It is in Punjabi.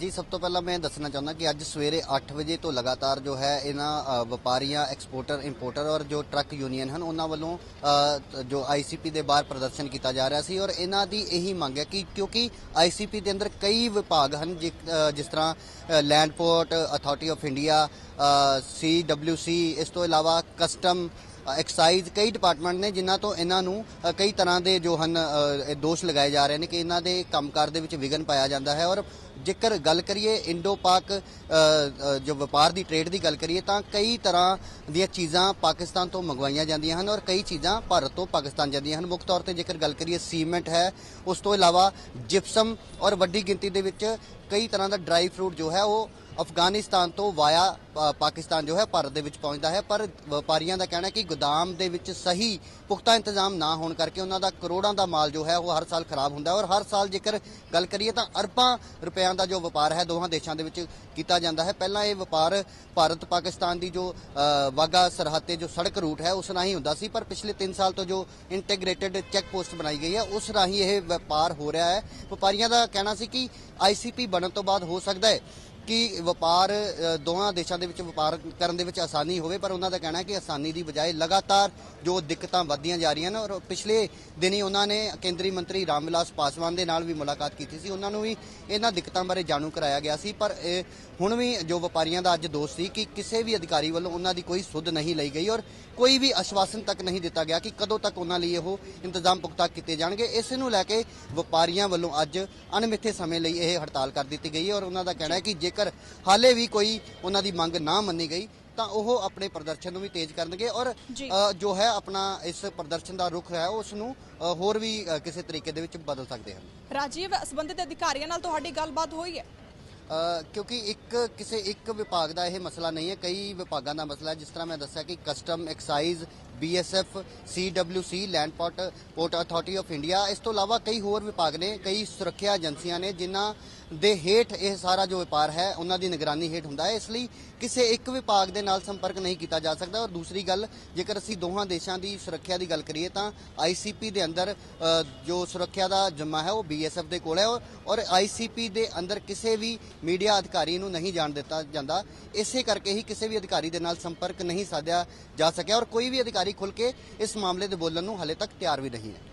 ਜੀ ਸਭ ਤੋਂ ਪਹਿਲਾਂ ਮੈਂ ਦੱਸਣਾ ਚਾਹੁੰਦਾ ਕਿ ਅੱਜ ਸਵੇਰੇ 8 ਵਜੇ ਤੋਂ ਲਗਾਤਾਰ ਜੋ ਹੈ ਇਹਨਾਂ ਵਪਾਰੀਆਂ ਐਕਸਪੋਰਟਰ ਇੰਪੋਰਟਰ ਔਰ ਜੋ ਟਰੱਕ ਯੂਨੀਅਨ ਹਨ ਉਹਨਾਂ ਵੱਲੋਂ ਅ, ਜੋ ਆਈਸੀਪੀ ਦੇ ਬਾਹਰ ਪ੍ਰਦਰਸ਼ਨ ਕੀਤਾ ਜਾ ਰਿਹਾ ਸੀ ਔਰ ਇਹਨਾਂ ਦੀ ਇਹੀ ਮੰਗ ਹੈ ਕਿ ਕਿਉਂਕਿ ਆਈਸੀਪੀ ਦੇ ਅੰਦਰ ਕਈ ਵਿਭਾਗ ਹਨ ਜਿ- ਜਿਸ ਤਰ੍ਹਾਂ land port authority of India CWC ਇਸ ਤੋਂ ਇਲਾਵਾ ਕਸਟਮ ਐਕਸਾਈਜ਼ ਕਈ ਡਿਪਾਰਟਮੈਂਟ ਨੇ ਜਿਨ੍ਹਾਂ ਤੋਂ ਇਹਨਾਂ ਨੂੰ ਕਈ ਤਰ੍ਹਾਂ ਦੇ ਜੋ ਹਨ ਇਹ ਦੋਸ਼ ਲਗਾਏ ਜਾ ਰਹੇ ਨੇ ਕਿ ਇਹਨਾਂ ਦੇ ਕੰਮਕਾਰ ਦੇ ਵਿੱਚ ਵਿਘਨ ਪਾਇਆ ਜਾਂਦਾ ਹੈ ਔਰ ਜੇਕਰ ਗੱਲ ਕਰੀਏ ਇੰਡੋ ਪਾਕ ਜੋ ਵਪਾਰ ਦੀ ਟ੍ਰੇਡ ਦੀ ਗੱਲ ਕਰੀਏ ਤਾਂ ਕਈ ਤਰ੍ਹਾਂ ਦੀਆਂ ਚੀਜ਼ਾਂ ਪਾਕਿਸਤਾਨ ਤੋਂ ਮੰਗਵਾਈਆਂ ਜਾਂਦੀਆਂ ਹਨ ਔਰ ਕਈ ਚੀਜ਼ਾਂ ਭਾਰਤ ਤੋਂ ਪਾਕਿਸਤਾਨ ਜਾਂਦੀਆਂ ਹਨ। ਮੁੱਖ ਤੌਰ ਤੇ ਜੇਕਰ ਗੱਲ ਕਰੀਏ ਸੀਮੈਂਟ ਹੈ, ਉਸ ਤੋਂ ਇਲਾਵਾ ਜਿਪਸਮ ਔਰ ਵੱਡੀ ਗਿਣਤੀ ਦੇ ਵਿੱਚ ਕਈ ਤਰ੍ਹਾਂ ਦਾ ਡਰਾਈ ਫਰੂਟ ਜੋ ਹੈ ਉਹ ਅਫਗਾਨਿਸਤਾਨ ਤੋਂ ਵਾਇਆ ਪਾਕਿਸਤਾਨ ਜੋ ਹੈ ਭਾਰਤ ਦੇ ਵਿੱਚ ਪਹੁੰਚਦਾ ਹੈ। ਪਰ ਵਪਾਰੀਆਂ ਦਾ ਕਹਿਣਾ ਹੈ ਕਿ ਗੋਦਾਮ ਦੇ ਵਿੱਚ ਸਹੀ ਪੁਖਤਾ ਇੰਤਜ਼ਾਮ ਨਾ ਹੋਣ ਕਰਕੇ ਉਹਨਾਂ ਦਾ ਕਰੋੜਾਂ ਦਾ ਮਾਲ ਜੋ ਹੈ ਉਹ ਹਰ ਸਾਲ ਖਰਾਬ ਹੁੰਦਾ ਹੈ। ਔਰ ਹਰ ਸਾਲ ਜੇਕਰ ਗੱਲ ਕਰੀਏ ਤਾਂ ਅਰਬਾਂ ਰੁਪਿਆਂ ਦਾ ਜੋ ਵਪਾਰ ਹੈ ਦੋਹਾਂ ਦੇਸ਼ਾਂ ਦੇ ਵਿੱਚ ਕੀਤਾ ਜਾਂਦਾ ਹੈ। ਪਹਿਲਾਂ ਇਹ ਵਪਾਰ ਭਾਰਤ ਪਾਕਿਸਤਾਨ ਦੀ ਜੋ ਅ, ਵਾਗਾ ਸਰਹੱਦ ਤੇ ਜੋ ਸੜਕ ਰੂਟ ਹੈ ਉਸ ਰਾਹੀਂ ਹੁੰਦਾ ਸੀ। ਪਰ ਪਿਛਲੇ 3 ਸਾਲ ਤੋਂ ਜੋ ਇੰਟੀਗ੍ਰੇਟਿਡ ਚੈੱਕ ਪੋਸਟ ਬਣਾਈ ਗਈ ਹੈ ਉਸ ਰਾਹੀਂ ਇਹ ਵਪਾਰ ਹੋ ਰਿਹਾ ਹੈ। ਵਪਾਰੀਆਂ ਦਾ ਕਹਿਣਾ ਸੀ ਕਿ ਆਈਸੀਪੀ ਬਣਨ ਤੋਂ ਬਾਅਦ ਹੋ ਸਕਦਾ ਹੈ। ਕਿ ਵਪਾਰ ਅ, ਦੋਹਾਂ ਦੇਸ਼ਾਂ ਦੇ ਵਿੱਚ ਵਪਾਰ ਕਰਨ ਦੇ ਵਿੱਚ ਆਸਾਨੀ ਹੋਵੇ ਪਰ ਉਹਨਾਂ ਦਾ ਕਹਿਣਾ ਹੈ ਕਿ ਆਸਾਨੀ ਦੀ ਬਜਾਏ ਲਗਾਤਾਰ ਜੋ ਦਿੱਕਤਾਂ ਵੱਧਦੀਆਂ ਜਾ ਰਹੀਆਂ ਨੇ ਔਰ ਪਿਛਲੇ ਦਿਨੀ ਉਹਨਾਂ ਨੇ ਕੇਂਦਰੀ ਮੰਤਰੀ ਰਾਮ ਵਿਲਾਸ ਪਾਸਵਾਨ ਦੇ ਨਾਲ ਵੀ ਮੁਲਾਕਾਤ ਕੀਤੀ ਸੀ। ਉਹਨਾਂ ਨੂੰ ਵੀ ਇਹਨਾਂ ਦਿੱਕਤਾਂ ਬਾਰੇ ਜਾਣੂ ਕਰਾਇਆ ਗਿਆ ਸੀ ਪਰ ਇਹ ਹੁਣ ਵੀ ਜੋ ਵਪਾਰੀਆਂ ਦਾ ਅੱਜ ਦੋਸ਼ ਸੀ ਕਿ ਕਿਸੇ ਵੀ ਅਧਿਕਾਰੀ ਵੱਲੋਂ ਉਹਨਾਂ ਦੀ ਕੋਈ ਸੁਧ ਨਹੀਂ ਲਈ ਗਈ ਔਰ ਕੋਈ ਵੀ ਆਸ਼ਵਾਸਨ ਤੱਕ ਨਹੀਂ ਦਿੱਤਾ ਗਿਆ ਕਿ ਕਦੋਂ ਤੱਕ ਉਹਨਾਂ ਲਈ ਉਹ ਇੰਤਜ਼ਾਮ ਪੁਖਤਾ ਕੀਤੇ ਜਾਣਗੇ। ਇਸ ਨੂੰ ਲੈ ਕੇ ਵਪਾਰੀਆਂ ਵੱਲੋਂ ਅੱਜ ਅਣਮਿੱਥੇ ਸਮੇਂ ਲਈ ਇਹ ਹੜਤਾਲ ਕਰ ਦਿੱਤੀ ਗਈ ਹੈ ਔਰ ਉਹਨਾਂ ਦਾ ਕਹਿਣਾ ਹੈ ਕਿ ਜੇਕਰ ਹਾਲੇ ਵੀ ਕੋਈ ਉਹਨਾਂ ਦੀ ਮੰਗ ਨਾ ਮੰਨੀ ਗਈ ਤਾਂ ਉਹ ਆਪਣੇ ਪ੍ਰਦਰਸ਼ਨ ਨੂੰ ਵੀ ਤੇਜ਼ ਕਰਨਗੇ ਔਰ ਜੀ। ਹੈ ਆਪਣਾ ਇਸ ਪ੍ਰਦਰਸ਼ਨ ਦਾ ਰੁਖ ਹੈ ਉਸ ਨੂੰ ਹੋਰ ਵੀ ਕਿਸੇ ਤਰੀਕੇ ਦੇ ਵਿੱਚ ਬਦਲ ਸਕਦੇ ਹਨ। ਰਾਜੀਵ ਸੰਬੰਧਿਤ ਅਧਿਕਾਰੀਆਂ ਨਾਲ ਤੁਹਾਡੀ ਗੱਲਬਾਤ ਹੋਈ ਹੈ? ਕਿਉਂਕਿ ਇੱਕ ਕਿਸੇ ਇੱਕ ਵਿਭਾਗ ਦਾ ਇਹ ਮਸਲਾ ਨਹੀਂ ਹੈ ਕਈ ਵਿਭਾਗਾਂ ਦਾ ਮਸਲਾ ਹੈ। ਜਿਸ ਤਰ੍ਹਾਂ ਮੈਂ ਦੱਸਿਆ ਕਿ custom excise BSF CWC land port port authority of India ਇਸ ਤੋਂ ਇਲਾਵਾ ਕਈ ਹੋਰ ਵਿਭਾਗ ਨੇ ਕਈ ਸੁਰੱਖਿਆ ਏਜੰਸੀਆਂ ਨੇ ਜਿਨ੍ਹਾਂ ਦੇ ਹੇਠ ਇਹ ਸਾਰਾ ਜੋ ਵਪਾਰ ਹੈ, ਉਹਨਾਂ ਦੀ ਨਿਗਰਾਨੀ ਹੇਠ ਹੁੰਦਾ ਹੈ। ਇਸ ਲਈ ਕਿਸੇ ਇੱਕ ਵਿਭਾਗ ਦੇ ਨਾਲ ਸੰਪਰਕ ਨਹੀਂ ਕੀਤਾ ਜਾ ਸਕਦਾ। ਔਰ ਦੂਸਰੀ ਗੱਲ, ਜੇਕਰ ਅਸੀਂ ਦੋਹਾਂ ਦੇਸ਼ਾਂ ਦੀ ਸੁਰੱਖਿਆ ਦੀ ਗੱਲ ਕਰੀਏ ਤਾਂ ਆਈਸੀਪੀ ਦੇ ਅੰਦਰ ਜੋ ਸੁਰੱਖਿਆ ਦਾ ਜਮਾ ਹੈ, ਉਹ ਬੀਐਸਐਫ ਦੇ ਕੋਲ ਹੈ। ਔਰ- ਔਰ ਆਈਸੀਪੀ ਦੇ ਅੰਦਰ ਕਿਸੇ ਵੀ ਮੀਡੀਆ ਅਧਿਕਾਰੀ ਨੂੰ ਨਹੀਂ ਜਾਣ ਦਿੱਤਾ ਜਾਂਦਾ। ਇਸੇ ਕਰਕੇ ਹੀ ਕਿਸੇ ਵੀ ਅਧਿਕਾਰੀ ਦੇ ਨਾਲ ਸੰਪਰਕ ਨਹੀਂ ਸਾਧਿਆ ਜਾ ਸਕਿਆ। ਔਰ ਕੋਈ ਵੀ ਅਧਿਕਾਰੀ ਖੁੱਲ ਕੇ ਇਸ ਮਾਮਲੇ ਦੇ ਬੋਲਣ ਨੂੰ ਹਾਲੇ ਤੱਕ ਤਿਆਰ ਵੀ ਨਹੀਂ ਹੈ।